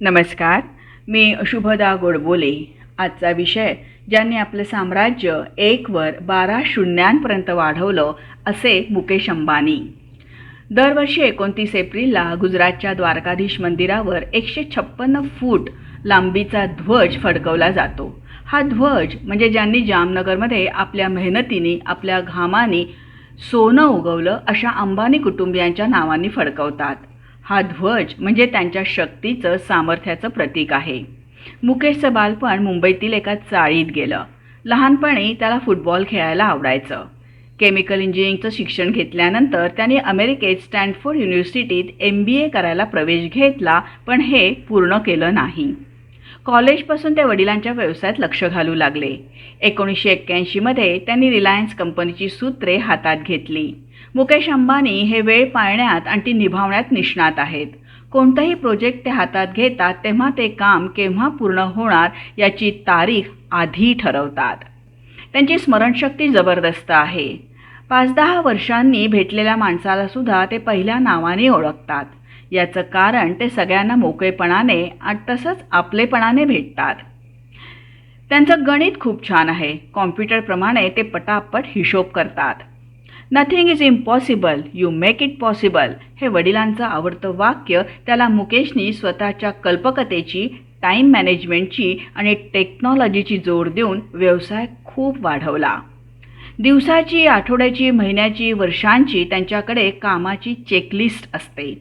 नमस्कार मी शुभदा गोडबोले. आजचा विषय ज्यांनी आपलं साम्राज्य एकवर बारा शून्यांपर्यंत वाढवलं असे मुकेश अंबानी. दरवर्षी एकोणतीस एप्रिलला गुजरातच्या द्वारकाधीश मंदिरावर एकशे छप्पन्न फूट लांबीचा ध्वज फडकवला जातो. हा ध्वज म्हणजे ज्यांनी जामनगरमध्ये आपल्या मेहनतीने आपल्या घामाने सोनं उगवलं अशा अंबानी कुटुंबियांच्या नावाने फडकवतात. हा ध्वज म्हणजे त्यांच्या शक्तीचं सामर्थ्याचं प्रतीक आहे. मुकेशचं बालपण मुंबईतील एका चाळीत गेलं. लहानपणी त्याला फुटबॉल खेळायला आवडायचं. केमिकल इंजिनिअरिंगचं शिक्षण घेतल्यानंतर त्यांनी अमेरिकेत स्टँडफोर्ड युनिव्हर्सिटीत एम बी ए करायला प्रवेश घेतला पण हे पूर्ण केलं नाही. कॉलेजपासून ते वडिलांच्या व्यवसायात लक्ष घालू लागले. एकोणीसशे एक्क्याऐंशीमध्ये त्यांनी रिलायन्स कंपनीची सूत्रे हातात घेतली. मुकेश अंबानी हे वेळ पाळण्यात आणि ती निभावण्यात निष्णात आहेत. कोणताही प्रोजेक्ट ते हातात घेतात तेव्हा ते काम केव्हा पूर्ण होणार याची तारीख आधी ठरवतात. त्यांची स्मरणशक्ती जबरदस्त आहे. पाच दहा वर्षांनी भेटलेल्या माणसाला सुद्धा ते पहिल्या नावाने ओळखतात. याचं कारण ते सगळ्यांना मोकळेपणाने आणि तसंच आपलेपणाने भेटतात. त्यांचं गणित खूप छान आहे. कॉम्प्युटरप्रमाणे ते पटापट हिशोब करतात. Nothing is impossible you make it possible हे वडिलांचं आवडतं वाक्य त्याला मुकेशनी स्वतःच्या कल्पकतेची टाईम मॅनेजमेंटची आणि टेक्नॉलॉजीची जोड देऊन व्यवसाय खूप वाढवला. दिवसाची आठवड्याची महिन्याची वर्षांची त्यांच्याकडे कामाची चेकलिस्ट असते.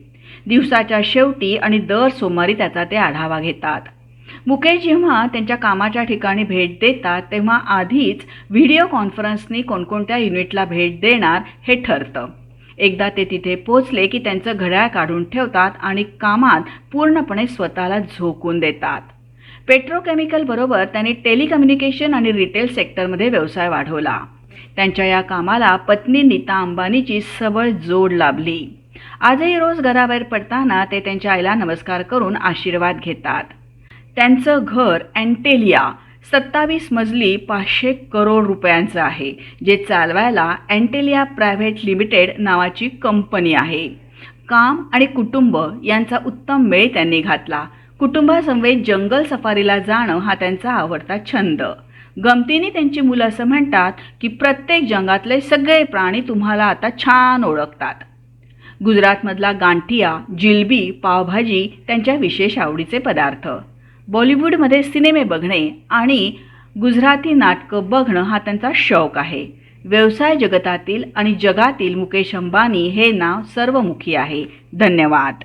दिवसाच्या शेवटी आणि दर सोमवारी त्याचा ते आढावा घेतात. मुकेश जेव्हा त्यांच्या कामाच्या ठिकाणी भेट देतात तेव्हा आधीच व्हिडिओ कॉन्फरन्सनी कोणकोणत्या युनिटला भेट देणार हे ठरतं. एकदा ते तिथे पोचले की त्यांचं घड्याळ काढून ठेवतात आणि कामात पूर्णपणे स्वतःला झोकून देतात. पेट्रोकेमिकल बरोबर त्यांनी टेलिकम्युनिकेशन आणि रिटेल सेक्टरमध्ये व्यवसाय वाढवला. त्यांच्या या कामाला पत्नी नीता अंबानीची सबळ जोड लाभली. आजही रोज घराबाहेर पडताना ते त्यांच्या आईला नमस्कार करून आशीर्वाद घेतात. त्यांचं घर अँटेलिया सत्तावीस मजली पाचशे करोड रुपयांचं आहे जे चालवायला अँटेलिया प्रायव्हेट लिमिटेड नावाची कंपनी आहे. काम आणि कुटुंब यांचा उत्तम मेळ त्यांनी घातला. कुटुंबासमवेत जंगल सफारीला जाणं हा त्यांचा आवडता छंद. गमतीने त्यांची मुलं असं म्हणतात की प्रत्येक जंगातले सगळे प्राणी तुम्हाला आता छान ओळखतात. गुजरातमधला गांठिया जिलबी पावभाजी त्यांच्या विशेष आवडीचे पदार्थ. बॉलिवूडमध्ये सिनेमे बघणे आणि गुजराती नाटकं बघणं हा त्यांचा शौक आहे. व्यवसाय जगतातील आणि जगातील मुकेश अंबानी हे नाव सर्वमुखी आहे. धन्यवाद.